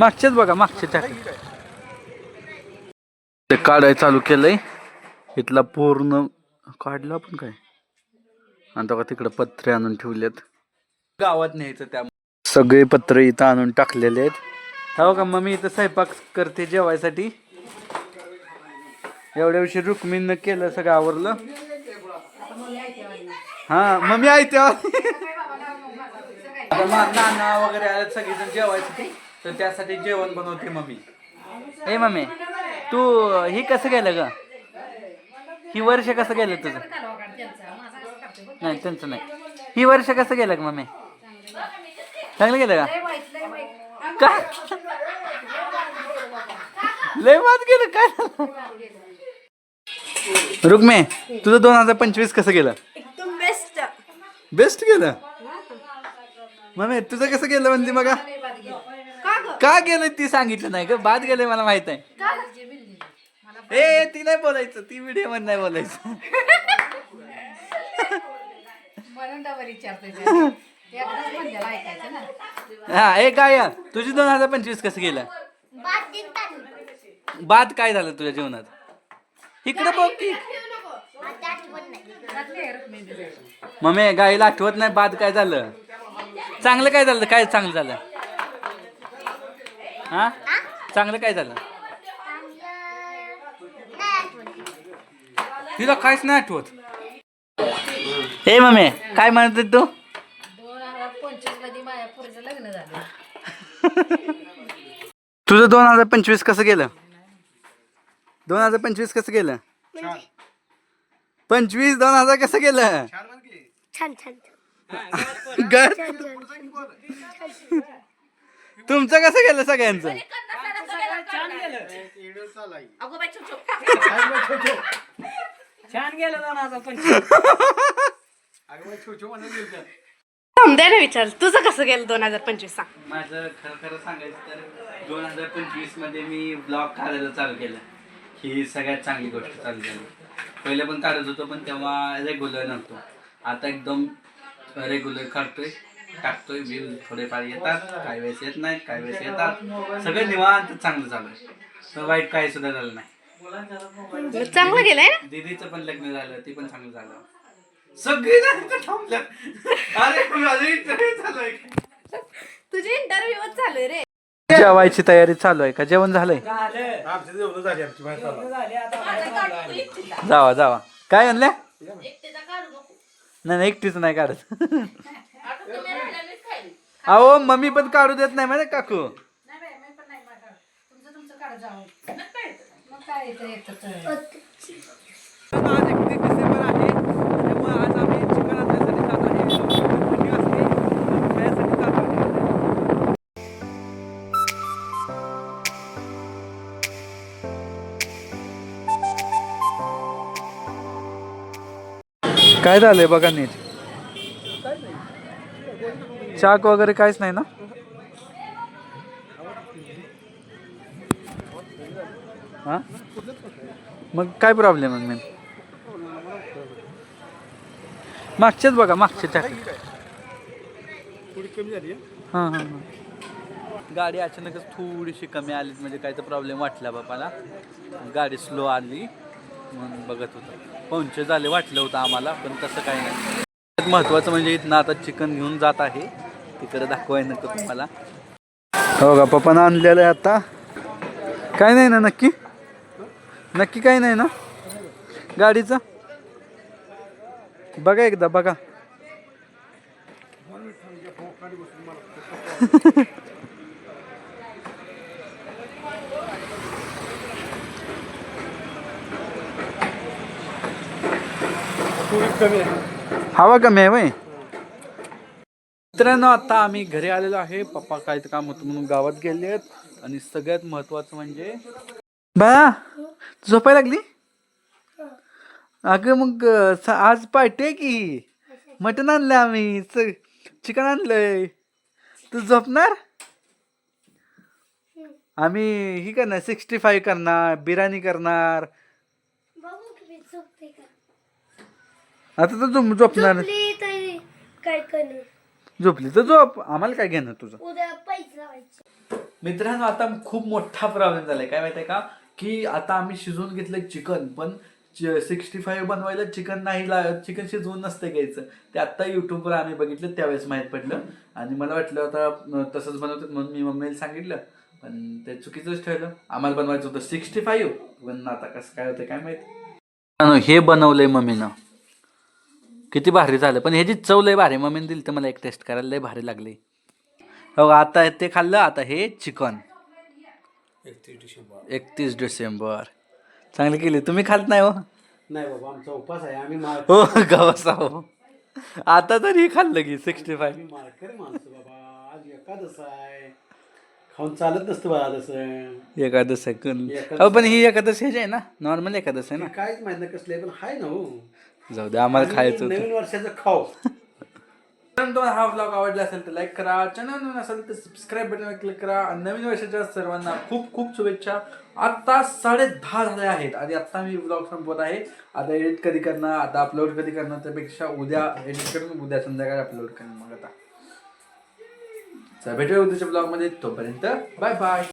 मागच्याच बघा मागच्या टाकी ते काढाय चालू केलंय. इथला पूर्ण काढला पण काय? आणि बघा तिकडे पत्रे आणून ठेवलेत. गावात न्यायचं त्या सगळे पत्रे इथं आणून टाकलेले आहेत. हो का मम्मी इथं स्वयंपाक करते जेवायसाठी. एवढ्या वर्षी रुक्मिणीनं केलं सगळं आवरलं. हा मम्मी आहे तेव्हा. नाना वगैरे आले सगळेजण जेवायसाठी. तर त्यासाठी जेवण बनवते मम्मी. ए मम्मी तू ही कसं गेलं ग? ही वर्ष कसं गेलं तुझं? नाही त्यांचं नाही. ही वर्ष कसं गेलं ग मम्मी? चांगलं गेलं का? लय वाद गेलं काय रुक्मे तुझं दोन हजार पंचवीस कसं गेलं एकदम बेस्ट बेस्ट गेलं मम्मी तुझं कसं गेलं म्हणजे बघा? का का गेलं ती सांगितलं नाही ग? बाद गेलंय मला माहीत आहे. ए ती नाही बोलायचं. ती व्हिडिओमध्ये नाही बोलायचं. हा ए काय तुझी दोन हजार पंचवीस कसं गेलं? बाद काय झालं तुझ्या जीवनात? इकडे बघ की. मम्मी गाईला आठवत नाही बाद काय झालं. चांगलं काय झालं? काय चांगलं झालं? हा? चांगलं काय झालं? तिला काहीच नाही आठवत. ए मम्मी काय म्हणत होती तू? तुझं दोन हजार पंचवीस कसं गेलं? दोन हजार पंचवीस कसं गेलं? पंचवीस दोन हजार कसं गेलं? छान छान तुमचं कसं गेलं सगळ्यांचं? अगो बाई चुप चुप द्या ना विचार. तुझं कसं गेलं दोन हजार पंचवीस सांग. माझं खरं खरं सांगायचं तर दोन हजार पंचवीसमध्ये मी ब्लॉग काढायला चालू केलं. ही सगळ्यात चांगली गोष्ट चालू झाली. पहिले पण काढत होतो पण तेव्हा रेग्युलर नव्हतो. आता एकदम रेग्युलर काढतोय. टाकतोय व्ह्यूज थोडेफार येतात काही वेळेस येत नाहीत काही वेळेस येतात. सगळं निवांत चांगलं चालू आहे. तर वाईट काही सुद्धा झालं नाही. चांगलं गेलंय दीदीचं पण लग्न झालं ती पण चांगलं झालं. सगळे जण इथं थांबल्यात. अरे माझं interview चालू आहे तुझी इंटरव्ह्यू चालू रे. जेवायची तयारी चालू आहे का? जेवण झालंय? जावा जावा. काय आणल्या नाही नाही एकटीच नाही काढत. अहो मम्मी पण काढू देत नाही माहिती काकू? नाही बाई मी पण नाही माझं तुमचं तुमचं काढ जावं मग काय येतं? येतं तर. आज एकतीस डिसेंबर आहे त्यामुळे आज आम्ही चिकन आणण्यासाठी जात आहे थंडी वाजते त्यासाठी जात काय झालंय बघा नीट? चाक वगैरे काहीच नाही ना? हां? मग काय प्रॉब्लेम आहे मेन मागच्याच बघा मागच्या टाकी हां हां हां. गाडी अचानकच थोडीशी कमी आली म्हणजे काय तर प्रॉब्लेम वाटला बापाला. गाडी स्लो आली म्हणून बघत होतं. पंक्चर झाले वाटलं होतं आम्हाला पण तसं काही नाही. महत्त्वाचं म्हणजे इथनं आता चिकन घेऊन जात आहे. तिकडे दाखवाय नको तुम्हाला. हो का? पप्पानं आणलेलं आहे आता. काय नाही ना नक्की? नक्की काय नाही ना? गाडीचं? बघा एकदा बघा. हवा कमी आहे वय. मित्रांनो आता आम्ही घरी आलेलो आहे. पप्पा काय तर काम होतं म्हणून गावात गेले आहेत. आणि सगळ्यात महत्वाचं म्हणजे बा झोपाय लागली? अगं मग स- आज पार्टी की? मटण आणलं आम्ही. चिकन आणलंय. तू झोपणार? आम्ही ही करणार सिक्स्टी फाईव्ह करणार बिर्याणी करणार. बघू की मी झोपते का आता तर तू झोपणार. झोपली तरी काय करणार? झोपली तर झोप. आम्हाला काय घेणं तुझं? उद्या पैसे लावायचे. मित्रांनो आता खूप मोठा प्रॉब्लेम झालाय. काय माहितीये का? की आता आम्ही शिजवून घेतलं चिकन पण सिक्स्टी फाईव्ह बनवायला चिकन नाही चिकन शिजवून नसतं घ्यायचं. ते आत्ता युट्यूबवर आम्ही बघितलं त्यावेळेस माहीत पडलं. आणि मला वाटलं आता तसंच बनवतात म्हणून मी मम्मीला सांगितलं. पण ते चुकीचंच ठरलं. आम्हाला बनवायचं होतं सिक्स्टी फाईव्ह पण आता कसं काय होतं काय माहिती? हे बनवलंय मम्मीनं. किती भारी झालं. पण ह्याची चव लय भारी मम्मीने दिली तर मला एक टेस्ट करायला लय भारी लागली. हो आता ते खाल्लं आता हे चिकन. एकतीस डिसेंबर. चांगली केली. तुम्ही खात नाही हो? नाही बाबा आमचा उपास आहे. आम्ही हो गवसा हो. आता तरी खाल्लं की सिक्स्टी फाय आम्ही माळकरी माणसं बाबा. आज एकादश आहे. खाऊन चालत नसतं बाबा तसं. एकादश आहे कण- एकादश. हो पण ही एकादश हेच आहे ना? नॉर्मल एकादश आहे हे काहीच माहीत नाही कसले पण हाय ना हो. ना जाऊ दे आम्हाला खायचं नवीन वर्षाचं खाऊ. जर तुम्हाला हा ब्लॉग आवडला असेल तर लाईक करा. चॅनल नवीन असेल तर सबस्क्राईब बटनवर क्लिक करा. आणि नवीन वर्षाच्या सर्वांना खूप खूप शुभेच्छा. आता साडे दहा झाले आहेत. आणि आता मी ब्लॉग संपवत आहे. आता एडिट कधी करणार? आता अपलोड कधी करणार? त्यापेक्षा उद्या एडिट करून उद्या संध्याकाळी अपलोड करणार मग आता. भेटूया उद्याच्या ब्लॉगमध्ये तोपर्यंत बाय बाय